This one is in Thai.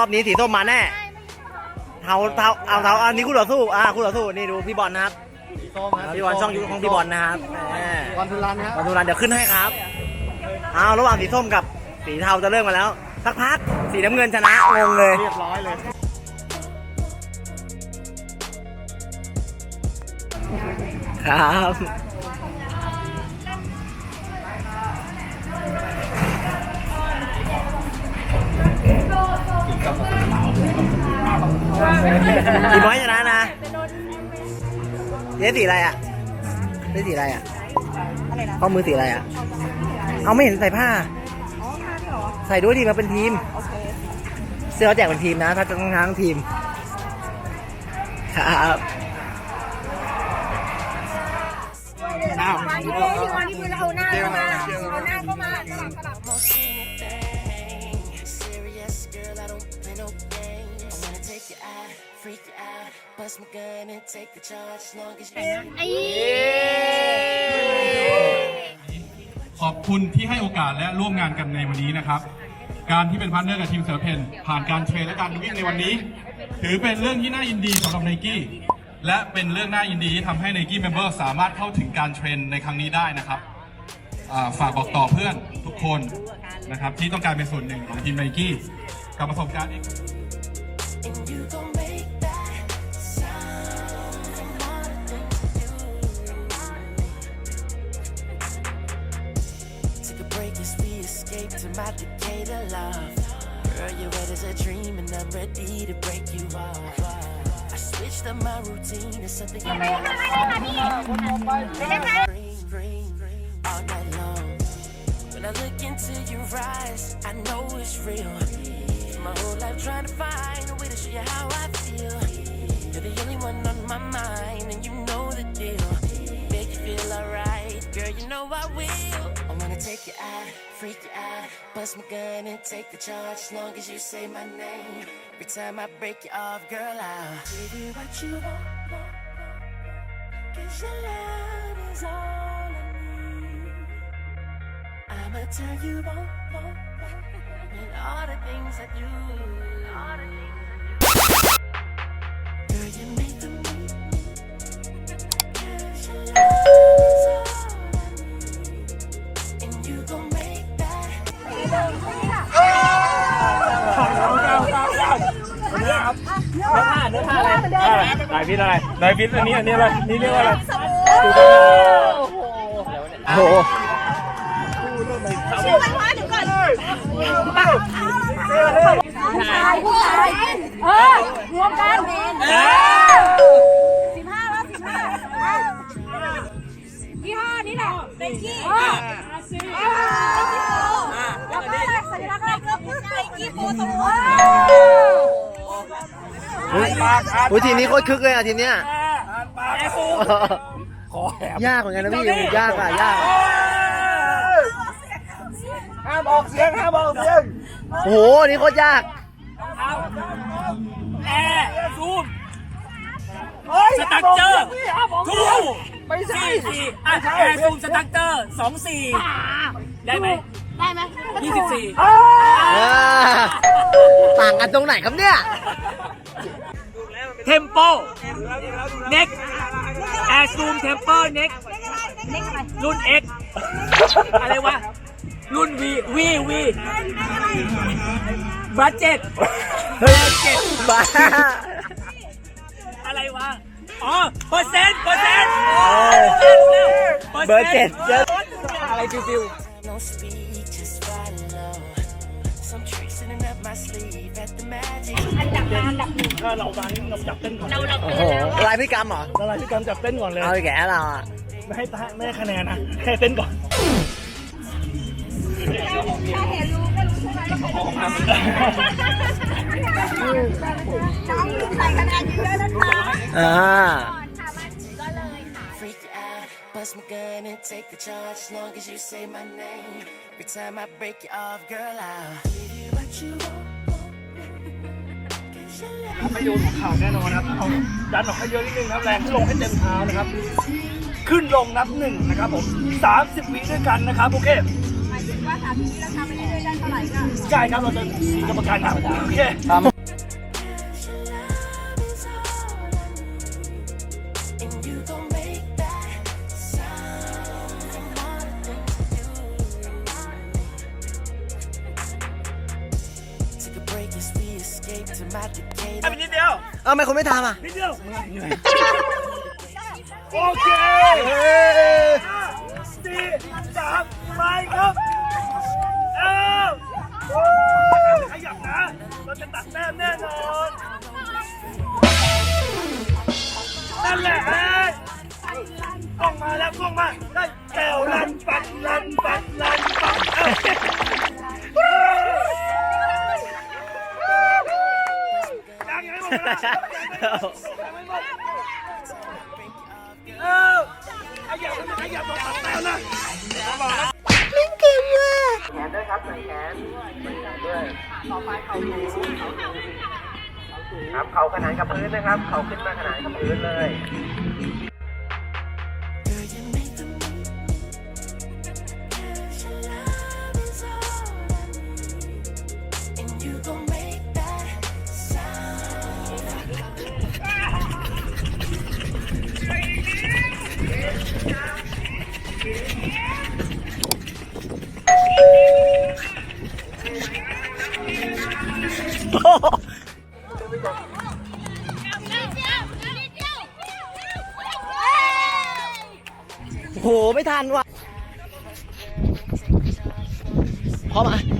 รอบนี้สีส้มมาแน่เทาเทาเอาเทาอันนี้คู่ต่อสู้อ่าคู่ต่อสู้นี่ดูพี่บอลนะครับส้มครับพี่บอลช่องยูของพี่บอลนะครับแหมบอลทุรันครับบอลทุรันเดี๋ยวขึ้นให้ครับเอาระหว่างสีส้มกับสีเทาจะเริ่มมาแล้ว สักพักสีน้ำเงินชนะงงเลย เรียบร้อยเลยครับ สีน้อยชนะนะเจ๊สีอะไรอะเจ๊สีอะไรอะอะไรนะข้อมือสีอะไรอะ เอาไม่เห็นใส่ผ้า อ๋อค่ะพี่หรอ ใส่ด้วยดีมาเป็นทีม โอเค เสื้อเขาแจกเป็นทีมนะทั้งทั้งทีม ครับน้าวางที่พื้นที่วางที่พื้นแล้วเอาหน้าเข้ามา เอาหน้าเข้ามาสลับสลับ Serious, girl, I don't play no games. I wanna take you out, freak you out, bust my gun and take the charge as long as you. ขอบคุณที่ให้โอกาสและร่วมงานกันในวันนี้นะครับ การที่เป็นพาร์ทเนอร์กับทีมเสือเพนผ่านการเทรนและการวิ่งในวันนี้ ถือเป็นเรื่องที่น่ายินดีสำหรับไนกี้และเป็นเรื่องน่ายินดีที่ทำให้ไนกี้เมมเบอร์สามารถเข้าถึงการเทรนในครั้งนี้ได้นะครับอ่าฝากบอกต่อเพื่อนทุกคนนะครับที่ต้องการเป็นส่วนหนึ่งของทีมไนกี้กับประสบการณ์ And you gon' to my Decatur love. Girl, you're wet as a dream, and I'm ready to break you off. I switched up my routine to something you Green, green, green, all night long. When I look into your eyes, I know it's real. My whole life trying to find a way to show you how I feel. You're the only one on my mind, and you know the deal. Make you feel alright, girl. You know I will. I wanna take you out, freak you out, bust my gun and take the charge. As long as you say my name, every time I break you off, girl, I'll give you what you want. Cause your love is all I need. I'ma tell you on, on, and all the things do. All the things I do. Girl, you make the move. That. นายพิษอะไรนายพิษอันนี้อันนี้อะไร นี่เรียกว่าอะไรโอ้โหชื่อไว้ว่าเดี๋ยวก่อนผู้ชายผู้ชายเออรวมกันสิบห้าแล้วสิบห้ายี่ห้อนี้แหละไนกี้ อะไรสัญลักษณ์อะไรก็ไนกี้โปตรงหัวอุ๊ยอุ้ยทีมนี้โคตรคึกเลยอะทีมเนี้ยขอแหบยากเหมือนกันนะพี่ยากอะยากห้ามออกเสียงห้ามออกเสียงโอ้โหอันนี่โคตรยากแอร์ซูมสตั๊กเจอร์ทูไม่ใช่สี่สี่อะแอร์ซูมสตั๊กเจอร์สองสี่ได้ไหม ได้ไหมยี่สิบสี่อ่าต่างกันตรงไหนครับเนี่ย เทมโป เน็กแอร์ซูมเทมเปอร์เน็กเล็กอะไรรุ่น X อะไรวะ รุ่น V V V บัตเจ็ตเฮ้ยบ้าอะไรวะ อ๋อเปอร์เซ็นต์เปอร์เซ็นต์เบอร์เจ็ดเจออะไรฟิว No speed, sleeve at the magic. ถ้าเราดังเราจับเต้นก่อนโอ้โหลายพฤติกรรมเหรอเราอะไรพี่กำจับเต้นก่อนเลย เอาไปแกะเราอะ ไม่ให้ไม่ให้คะแนนนะแค่เต้นก่อนถ้าเห็นรู้ก็รู้ใช่ไหมว่าเขาจะน้องใส่คะแนนเยอะนะคะอ่า Freak you out, bust my gun and take the charge. As long as you say my name, every time I break you off, girl, I'll give you what you want. Cause your love ไม่โดนหัวเข่าแน่นอนครับเอาดันออกให้เยอะนิดนึงครับแรงขึ้นลงให้เต็มเท้านะครับ ขึ้นลงนับหนึ่งนะครับผม30วิด้วยกันนะครับโอเคว่าสามทีนี้เราทำไปเรื่อยๆได้เท่าไหร่ก็ ใช่ครับเราจะมีกรรมการถามโอเค escape to my decade. ไปนิดเดียวเอ้าทำไมคุณไม่ทำอะนิดเดียวโอเค เออขยับขยับบอกปัดแต้วนะบอเก่งว่ะแขนด้วยครับแขนด้วยต่อไปเขาสูงครับเขาขนานกับพื้นนะครับ เขาขึ้นมาขนานกับพื้นเลย โอ้โห ไม่ทันว่ะพร้อมไหม